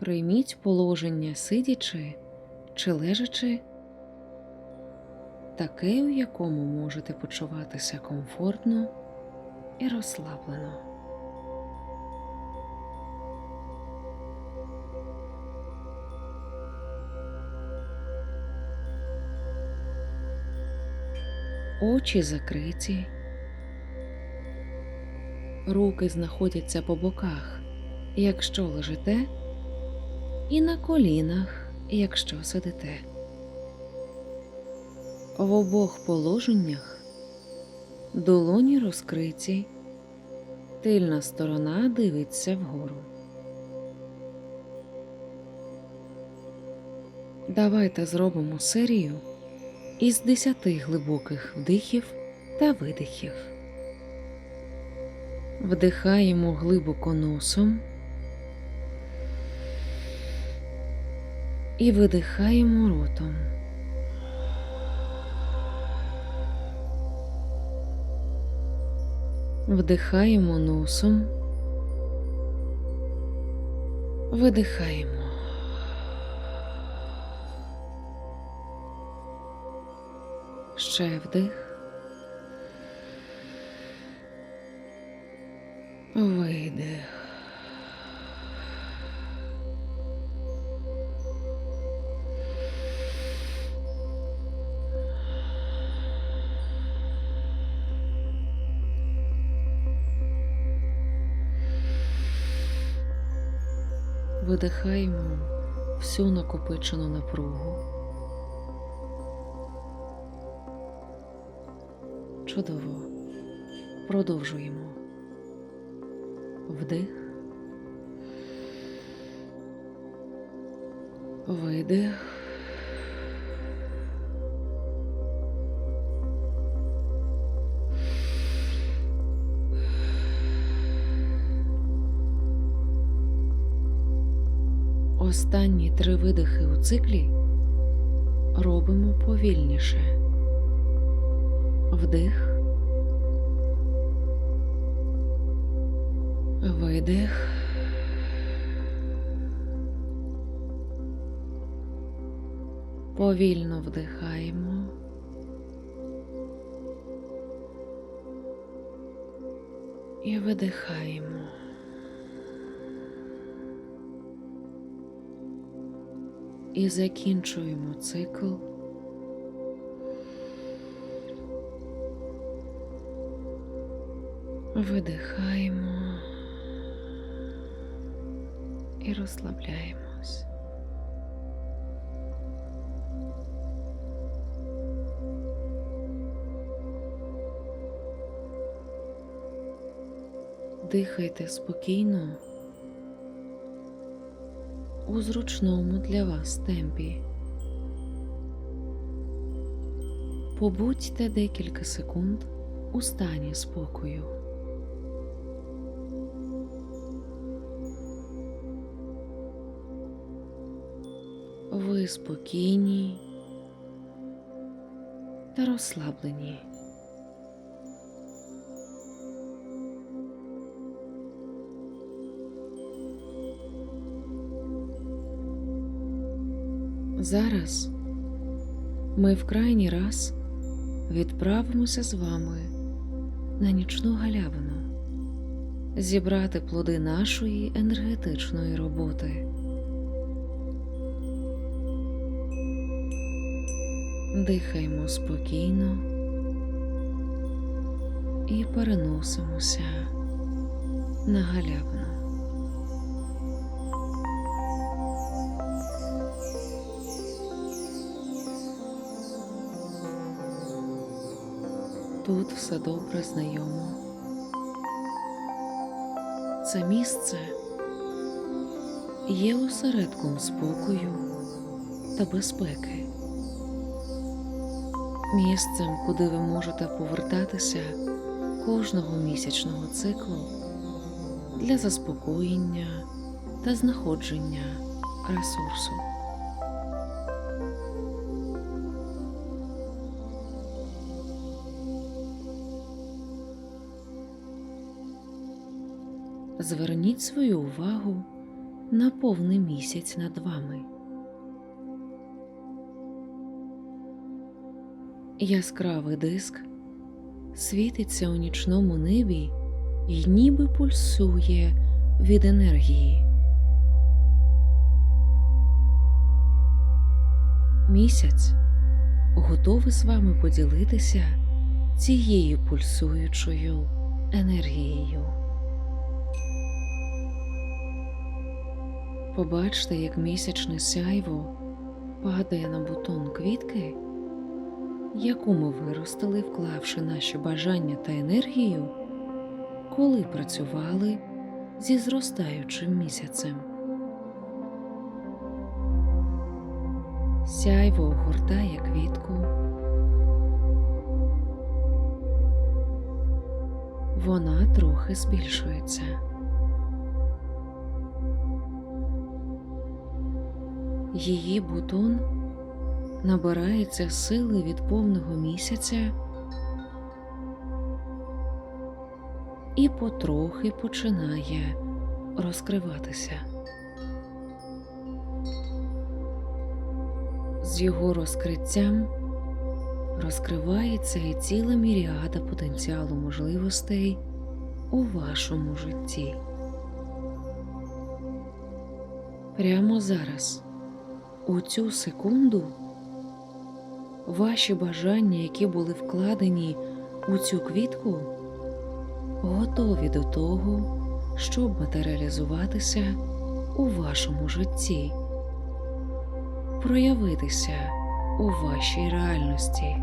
Прийміть положення сидячи чи лежачи, таке, у якому можете почуватися комфортно і розслаблено. Очі закриті, руки знаходяться по боках, якщо лежите, і на колінах, якщо сидите. В обох положеннях долоні розкриті, тильна сторона дивиться вгору. Давайте зробимо серію із 10 глибоких вдихів та видихів. Вдихаємо глибоко носом і видихаємо ротом. Вдихаємо носом, видихаємо. Ще вдих. Видих. Видихаємо всю накопичену напругу. Чудово. Продовжуємо. Вдих. Видих. Три видихи у циклі робимо повільніше. Вдих. Видих. Повільно вдихаємо. І видихаємо. І закінчуємо цикл. Видихаємо і розслабляємось. Дихайте спокійно у зручному для вас темпі. Побудьте декілька секунд у стані спокою. Ви спокійні та розслаблені. Зараз ми в крайній раз відправимося з вами на нічну галявину зібрати плоди нашої енергетичної роботи. Дихаємо спокійно і переносимося на галявину. Тут все добре знайомо. Це місце є осередком спокою та безпеки, місцем, куди ви можете повертатися кожного місячного циклу для заспокоєння та знаходження ресурсу. Зверніть свою увагу на повний місяць над вами. Яскравий диск світиться у нічному небі і ніби пульсує від енергії. Місяць готовий з вами поділитися цією пульсуючою енергією. Побачте, як місячне сяйво падає на бутон квітки, яку ми виростили, вклавши наші бажання та енергію, коли працювали зі зростаючим місяцем. Сяйво огортає квітку. Вона трохи збільшується. Її бутон набирається сили від повного місяця і потрохи починає розкриватися. З його розкриттям розкривається і ціла міріада потенціалу можливостей у вашому житті. Прямо зараз, у цю секунду, ваші бажання, які були вкладені у цю квітку, готові до того, щоб матеріалізуватися у вашому житті проявитися у вашій реальності.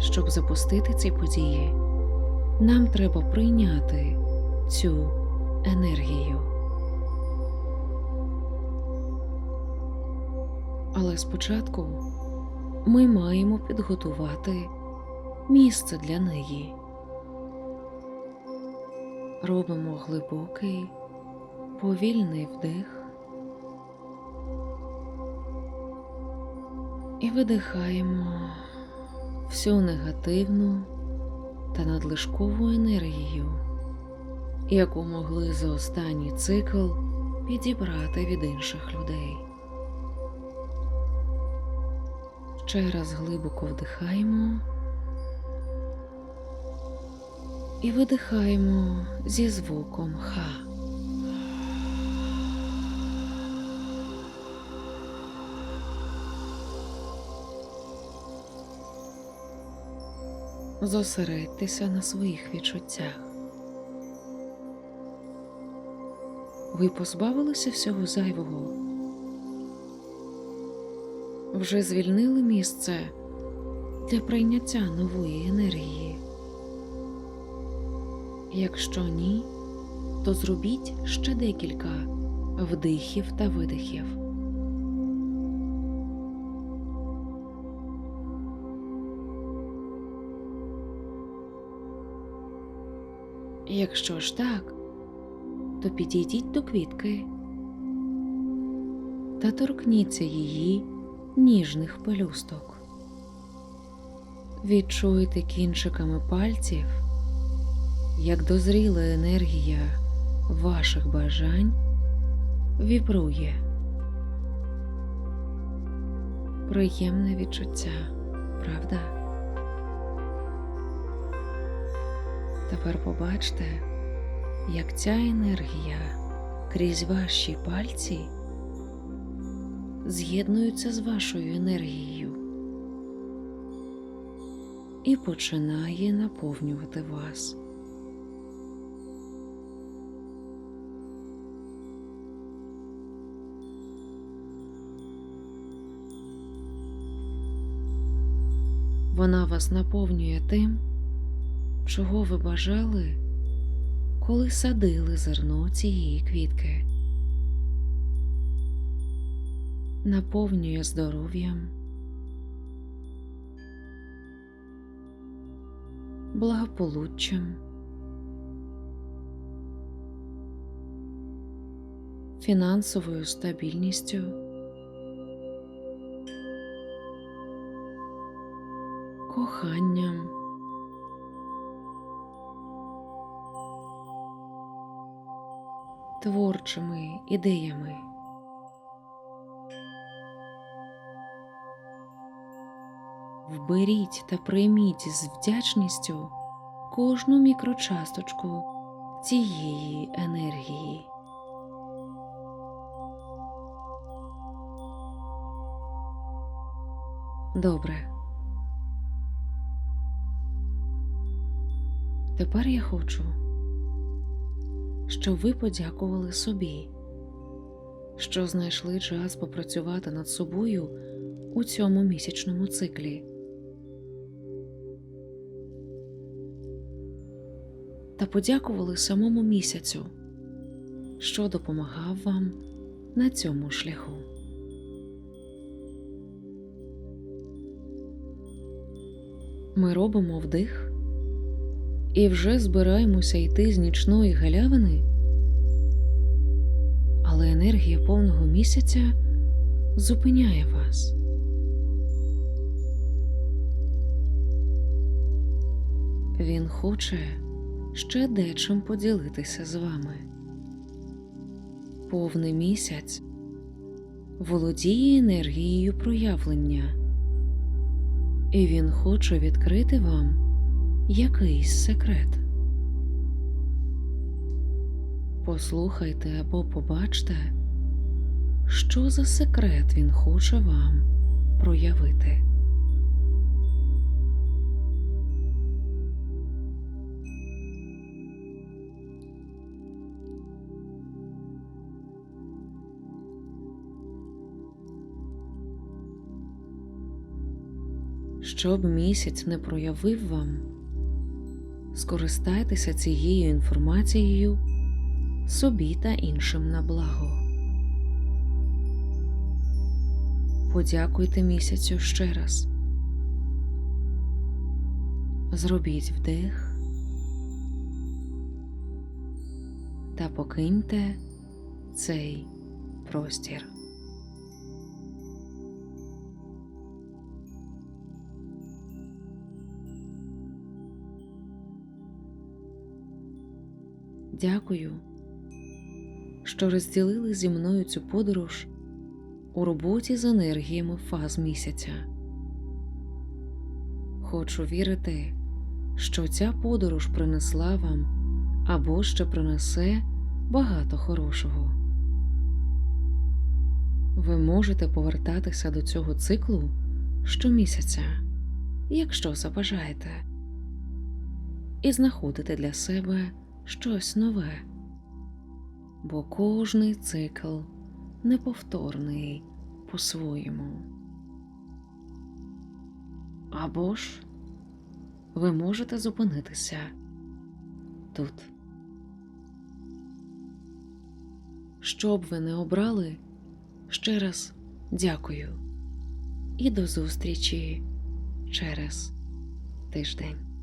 Щоб запустити ці події, нам треба прийняти цю енергію. Але спочатку ми маємо підготувати місце для неї робимо глибокий, повільний вдих і видихаємо всю негативну та надлишкову енергію, яку могли за останній цикл підібрати від інших людей. Ще раз глибоко вдихаємо. і видихаємо зі звуком Х. Зосередьтеся на своїх відчуттях. Ви позбавилися всього зайвого, вже звільнили місце для прийняття нової енергії. Якщо ні, то зробіть ще декілька вдихів та видихів. Якщо ж так, то підійдіть до квітки та торкніться її ніжних пелюсток. Відчуйте кінчиками пальців як дозріла енергія ваших бажань вібрує. Приємне відчуття, правда? Тепер побачте, як ця енергія крізь ваші пальці з'єднується з вашою енергією і починає наповнювати вас. Вона вас наповнює тим, чого ви бажали, коли садили зерно цієї квітки, наповнює здоров'ям, благополуччям, фінансовою стабільністю. коханням. Творчими ідеями. Вберіть та прийміть з вдячністю кожну мікрочасточку цієї енергії. Добре. Тепер я хочу, щоб ви подякували собі, що знайшли час попрацювати над собою у цьому місячному циклі. Та подякували самому місяцю, що допомагав вам на цьому шляху. Ми робимо вдих і вже збираємося йти з нічної галявини, але енергія повного місяця зупиняє вас. Він хоче ще дечим поділитися з вами. Повний місяць володіє енергією проявлення, і він хоче відкрити вам якийсь секрет. Послухайте або побачте, що за секрет він хоче вам проявити. Щоб місяць не проявив вам, скористайтеся цією інформацією собі та іншим на благо. Подякуйте місяцю ще раз. Зробіть вдих та покиньте цей простір. Дякую, що розділили зі мною цю подорож у роботі з енергіями фаз місяця. Хочу вірити, що ця подорож принесла вам або ще принесе багато хорошого. Ви можете повертатися до цього циклу щомісяця, якщо забажаєте, і знаходити для себе щось нове, бо кожний цикл неповторний по-своєму. Або ж ви можете зупинитися тут. Що б ви не обрали, ще раз дякую і до зустрічі через тиждень.